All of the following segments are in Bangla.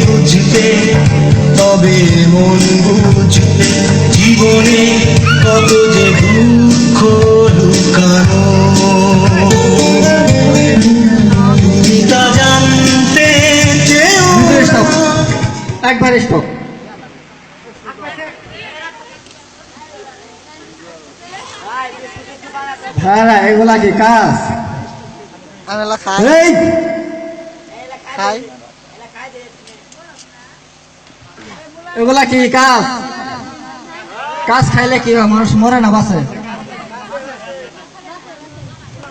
বুঝতে তবে মন বুঝতে জীবনে কত যে দুঃখ লুকানো। তা জানতে চেয়েও স্টপ। হ্যাঁ হ্যাঁ এগুলা কি? কাজ? খাই। এগুলা কি কাজ? কাজ খাইলে কি হয়? মানুষ মরে না বাসে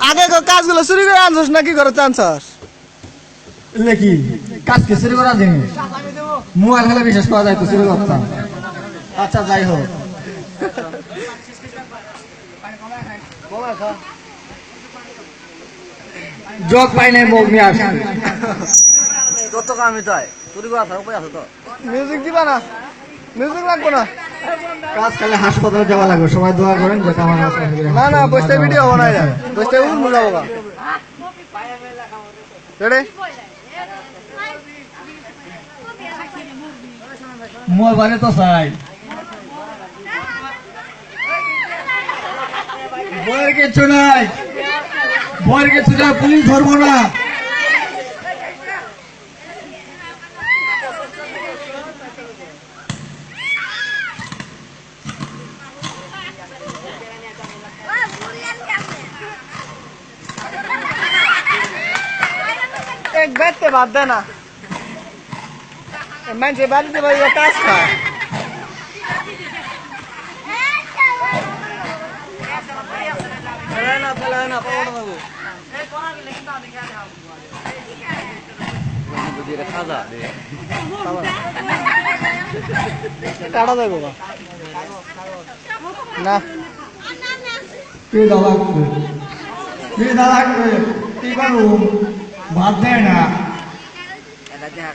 আগে কো কাজগুলো চুরি করে আনছস না কি করে চানছস এগুলা কি? কাজ কি চুরি করা জিনিস? মোবাইল হলে বিশ্বাস করা যায় তো চুরি করতাম। আচ্ছা যাই হোক। যোগ পাই নাই মুখ নিয়ে আসি কত কামি তাই চুরি করা থাকো উপায় আছে তো? মিউজিক দিবা না? মিউজিক লাগবো না? কাজ খালে হাসপাতালে যাওয়া লাগবে সবাই দোয়া করেন আমার না না বসতে ভিডিও হব না বসতে উল গা রেডি মোবাইলে তো চাই। বইয়ের কিছু নাই। বইয়ের কিছু নাই পুলিশ ধরবো না। এক বেতে বাদ দে না মানুষের বাড়িতে বাড়ি কাজ খায় ফেলায় না ফেলায় না পাবো না বাবু খাজা কাটা দেবো গা না কি দাদা করবে কি দাদা করবে কি করবো ভাত দেয় না এটা দেখা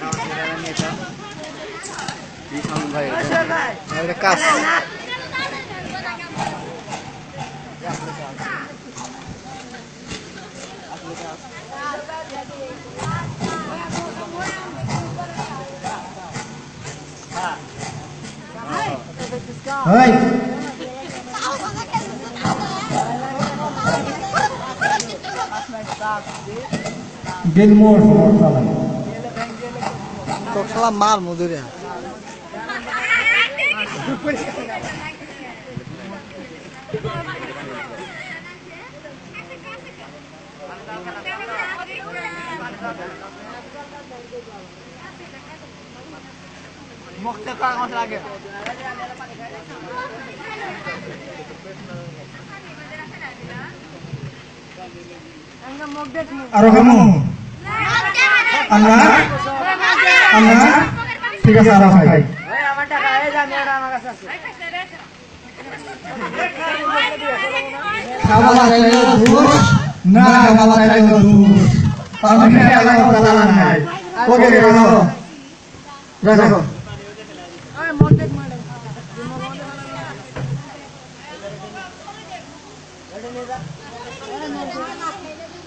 খাওয়া ছেলে নিয়ে তো কি সামনে ভাই এটা কাজ এই বিল মোড় মোড় চালাই তো শালা মার মধুরে। মুখতে কাগজ লাগে আরও কেমন আল্লাহ আল্লাহ ঠিক আছে, আরও খাই। খাওয়া চাইলে দোষ না, খাওয়া চাইলে দোষ আমি আল্লাহ তাআলা নাই। ওকে রাখো রাখো।